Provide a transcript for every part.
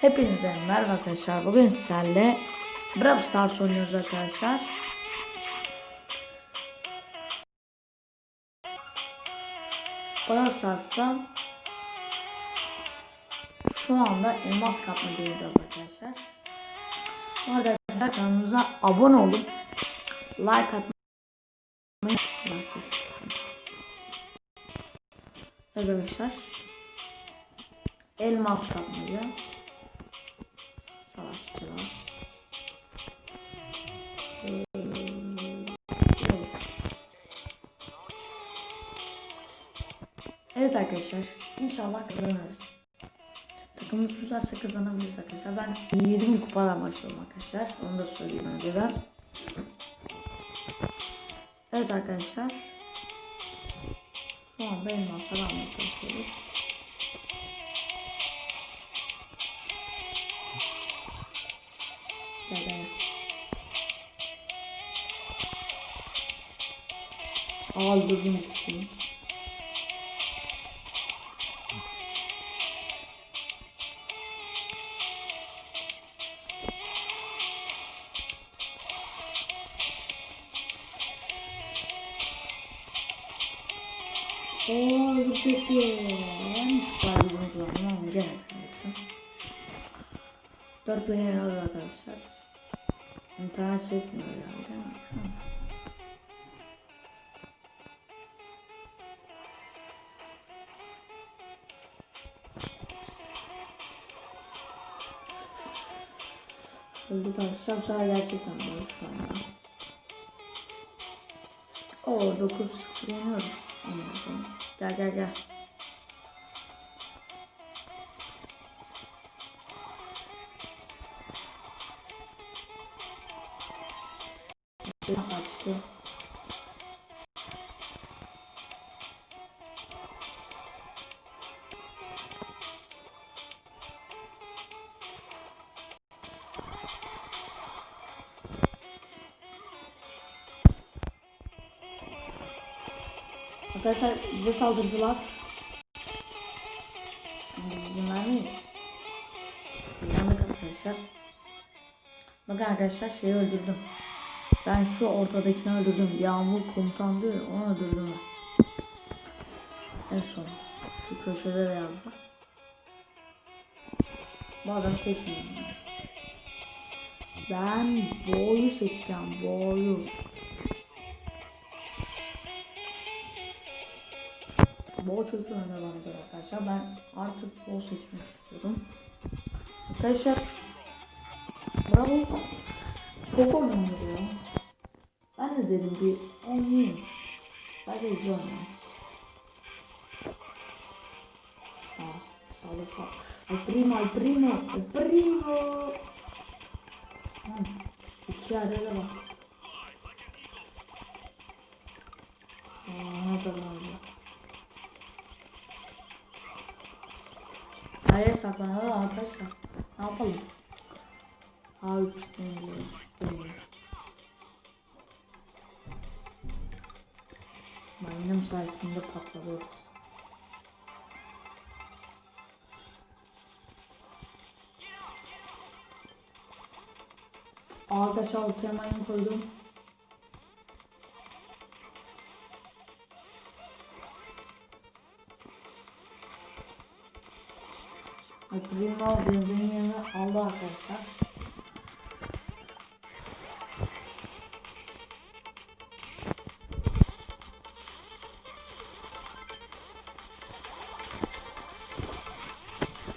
Hepinize merhaba arkadaşlar. Bugün sizlerle Brawl Stars oynuyoruz arkadaşlar. Brawl Stars'ta şu anda elmas kapma göreceğiz arkadaşlar. Bu arada arkadaşlar kanalımıza abone olup like atmayı. Arkadaşlar elmas kapmaca Evet arkadaşlar inşallah kazanırız. Takımımız güzelse kazanabiliriz arkadaşlar. Ben 20 kupadan başladım arkadaşlar. Onu da söyleyeyim önceden. Evet arkadaşlar. Şu anda elmasları almaya çalışıyoruz Gel gel. Aldırdım ikisini. Oo, bu kötü. Ben kalbimi kullandım ama kaybettim. Dört bin lira arkadaşlar. İnternet çekmiyor herhalde. ama. Öldük arkadaşlar. Bu gerçekten şu anda. Oo 9-0 yeniyoruz. Anladım. Gel gel gel. Açtı. Arkadaşlar bize saldırdılar. İzin vermeyiz. Yandık arkadaşlar. Bakın arkadaşlar şeyi öldürdüm. Ben şu ortadakini öldürdüm. Yağmur komutan diyor onu öldürdüm ben. En son. Şu köşede de yazdı. Bu adamı seçmiyorum. Ben boyu seçeceğim. Boyu. Bol önemli bana göre arkadaşlar. Ben artık bol seçmek istiyorum. Arkadaşlar Bravo. Çok oynanıyor ya. Ben de dedim bir oynayayım. Ben de güzel oynayayım. Aa, sağlık. Al primo, al primo, al primo. Hı, iki de bak. Aa, ne kadar Nereye saklanalım arkadaşlar? Ne yapalım? A3 deniyoruz. Deniyoruz. Mayınım sayesinde patladı. Arkadaşlar ortaya mayın koydum. Primo birbirinin yerine aldı arkadaşlar.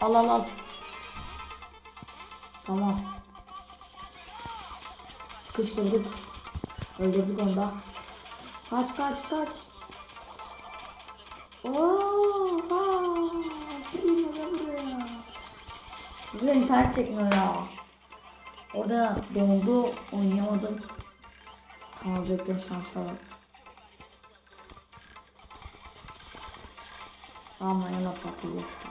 Al al al. Tamam. Sıkıştırdık. Öldürdük onu da. Kaç kaç kaç. Oha! Primo gel buraya. Burada internet çekmiyor ya. Orada dondu, oynayamadım. Kalacaklar şanslar var. Ama yana patlayacaksın.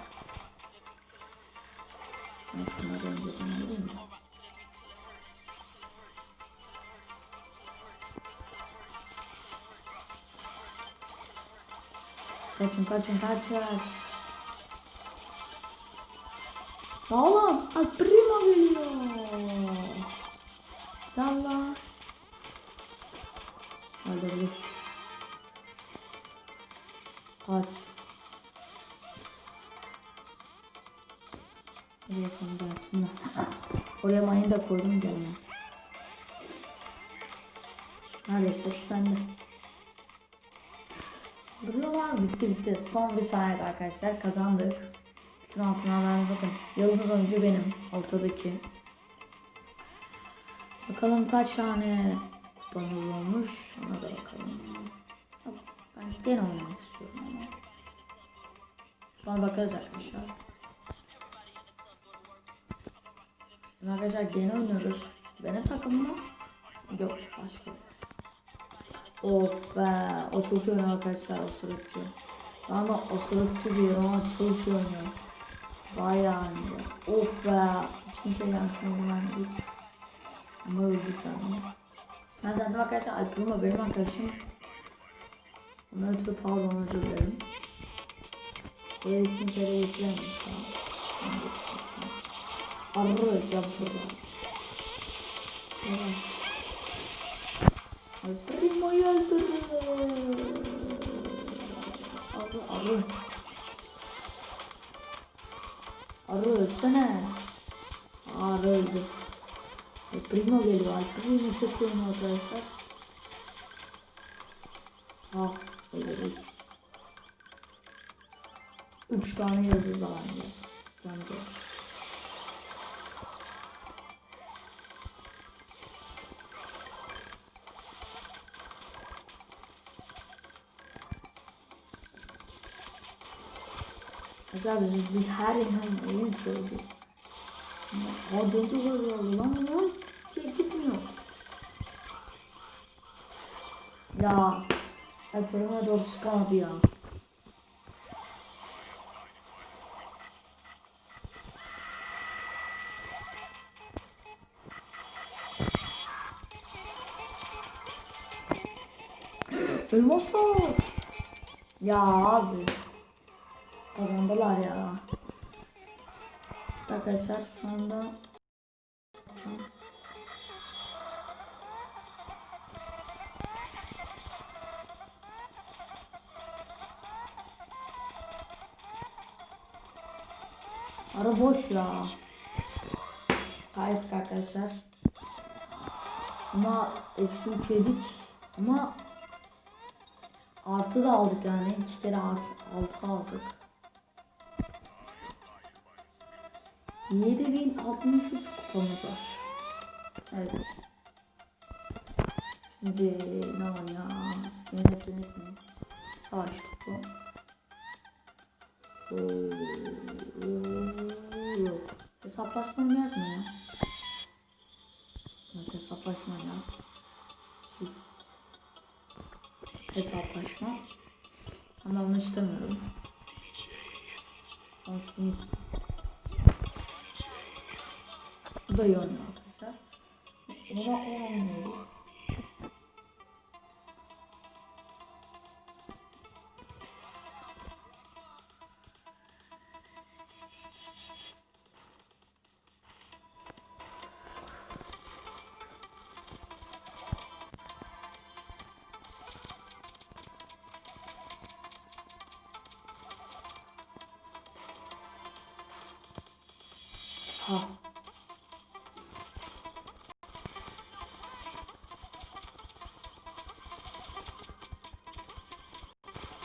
Ben şunları önceden alayım da. Kaçın kaçın kaç kaç. Oğlum Al Primo geliyor. Yallah. Hadi hadi. Kaç. Hadi yapalım gelsin. Oraya mayını da koydum gelmez. Neredeyse bende. Duruyorlar bitti bitti. Son bir saniye arkadaşlar kazandık. Bütün altınlarına bakın. Yıldız oyuncu benim ortadaki. Bakalım kaç tane kupamız olmuş. Ona da bakalım. Ben gene oynamak istiyorum ama. Sonra bakarız arkadaşlar. Şimdi Arkadaşlar gene oynuyoruz. Benim takımım mı? Yok başka. Of be. O çok iyi oynuyor arkadaşlar o sürükçü. Ama o sürükçü diyorum ama çok iyi oynuyor. Bayağı iyi. Of be. Hiç kimse gelsin ben değil. Ama öldük yani. Ben zaten arkadaşlar Alp'im benim arkadaşım. Ona ötürü pardon özür dilerim. Diğer kimse de yetirememiş ya. Arı yapıyorlar. Evet. Alprimo'yu öldürdü. Arı arı. Arı ölsene. Arı öldü. Primo geliyor. Primo çok oynuyor arkadaşlar. Ah, öyle Üç tane yıldız var bence. sabe? Desrarem realmente. Adianta o jogo, vamos lá. Tinha que não. Ja, het belangrijk dat het kan, ja. Een monster! Ja, dus. Kazandılar ya. Arkadaşlar şu anda Ara boş ya. Kaybettik arkadaşlar. Ama eksi 3 yedik. Ama artı da aldık yani. iki kere artı, altı aldık. 7063 kupamız var. Evet. Şimdi ne var ya? Yönet yönet mi? Savaş topu. Yok. Hesaplaşma mı ya? Evet hesaplaşma ya. Çift. Hesaplaşma. Ama onu istemiyorum. Şunu istiyorum. Bu da oynuyor arkadaşlar. Ona oynuyoruz. Ha.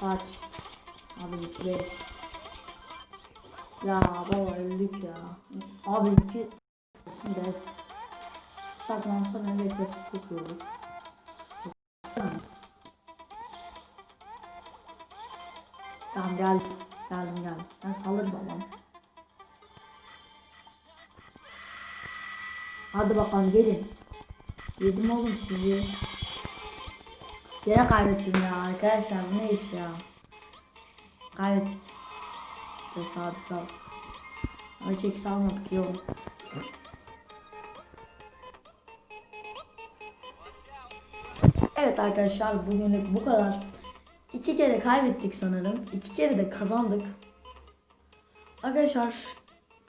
Kaç. Abi bitti. Ya baba öldük ya. Abi iki. Şimdi saklansa beni beklese çok iyi olur. Tamam gel. Geldim geldim. Sen salır babam. Hadi bakalım gelin. Yedim oğlum sizi. Yine kaybettim ya arkadaşlar ne iş ya. Kaybettik. Tesadüf bak. Ama çek salmadık iyi oldu. Evet arkadaşlar bugünlük bu kadar. İki kere kaybettik sanırım. İki kere de kazandık. Arkadaşlar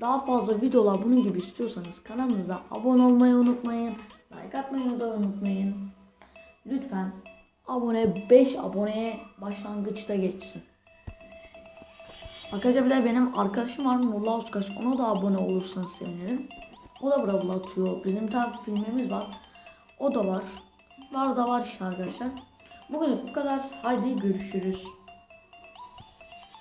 daha fazla videolar bunun gibi istiyorsanız kanalımıza abone olmayı unutmayın. Like atmayı da unutmayın. Lütfen abone 5 aboneye başlangıçta geçsin. Arkadaşlar bir benim arkadaşım var Mulla Uskaş. Ona da abone olursanız sevinirim. O da Brawl atıyor. Bizim tane filmimiz var. O da var. Var da var işte arkadaşlar. Bugün bu kadar. Haydi görüşürüz.